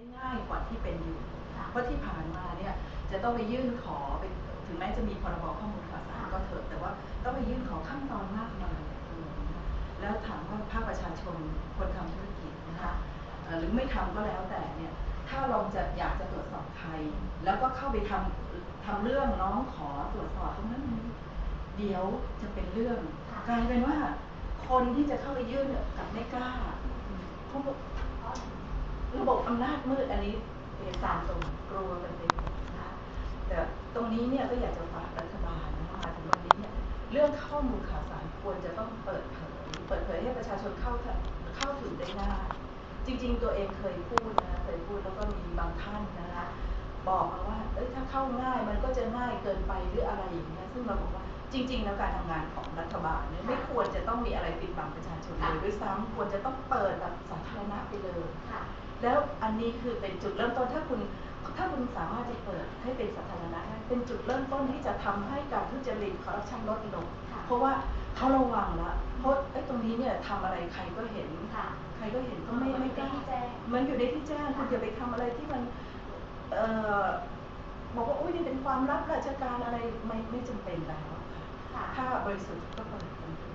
ได้ง่ายกว่าที่เป็นอยู่ค่ะเพราะที่ผ่านมาเนี่ยจะต้องไปยื่นขอไปถึงแม้จะมีพรบข้อมูลข่าวสารค่ะก็เถอะแต่ว่าต้องไปยื่นขอขั้นตอนมากมายนะคะแล้วถามว่าภาคประชาชนคนทำธุรกิจนะคะเอ่อหรือไม่ทำก็แล้วแต่เนี่ยถ้าเราจะอยากจะตรวจสอบใคร แล้วก็เข้าไปทำทำเรื่องน้องขอตรวจสอบตรงนั้นนี้เดี๋ยวจะเป็นเรื่องค่ะกลายเป็นว่า คนที่จะเข้าไปยื่นเนี่ยกลับไม่กล้าเพราะว่า ระบบอำนาจมืดอันนี้เอสารส่งกลัวกันไปหมดนะแต่ตรงนี้เนี่ยก็อยากจะฝากรัฐบาลนะคะมาถึงวันนี้เนี่ยเรื่องข้อมูลข่าวสารควรจะต้องเปิดเผยเปิดเผยให้ประชาชนเข้าเข้าถึงได้ง่ายจริง ๆ ตัวเองเคยพูดนะเคยพูดแล้วก็มีบางท่านนะคะบอกมาว่าเอ้ยถ้าเข้าง่ายมันก็จะง่ายเกินไปหรืออะไรอย่างเงี้ยซึ่งเราบอกว่าจริง ๆ แล้วการทำงานของรัฐบาลเนี่ยไม่ควรจะต้องมีอะไรปิดบังประชาชนเลยด้วยซ้ำควรจะต้องเปิดแบบสาธารณะไปเลยค่ะ แล้วอันนี้คือเป็นจุดเริ่มต้นถ้าคุณถ้าคุณสามารถจะเปิดให้เป็นสาธารณะได้เป็นจุดเริ่มต้นที่จะทำให้การทุจริตคอร์รัปชันลดลงค่ะเพราะว่าเขาระวังละเพราะไอ้ตรงนี้เนี่ยทำอะไรใครก็เห็นค่ะใครก็เห็นก็ไม่มันไม่อยู่กล้าในที่แจ้งมันอยู่ในที่แจ้งคุณอย่าไปทำอะไรที่มันเอ่อบอกว่าอุ้ยนี่เป็นความลับราชการอะไรไม่ไม่จำเป็นแล้วค่ะค่ะถ้าบริสุทธิ์ก็เปิดกันนะ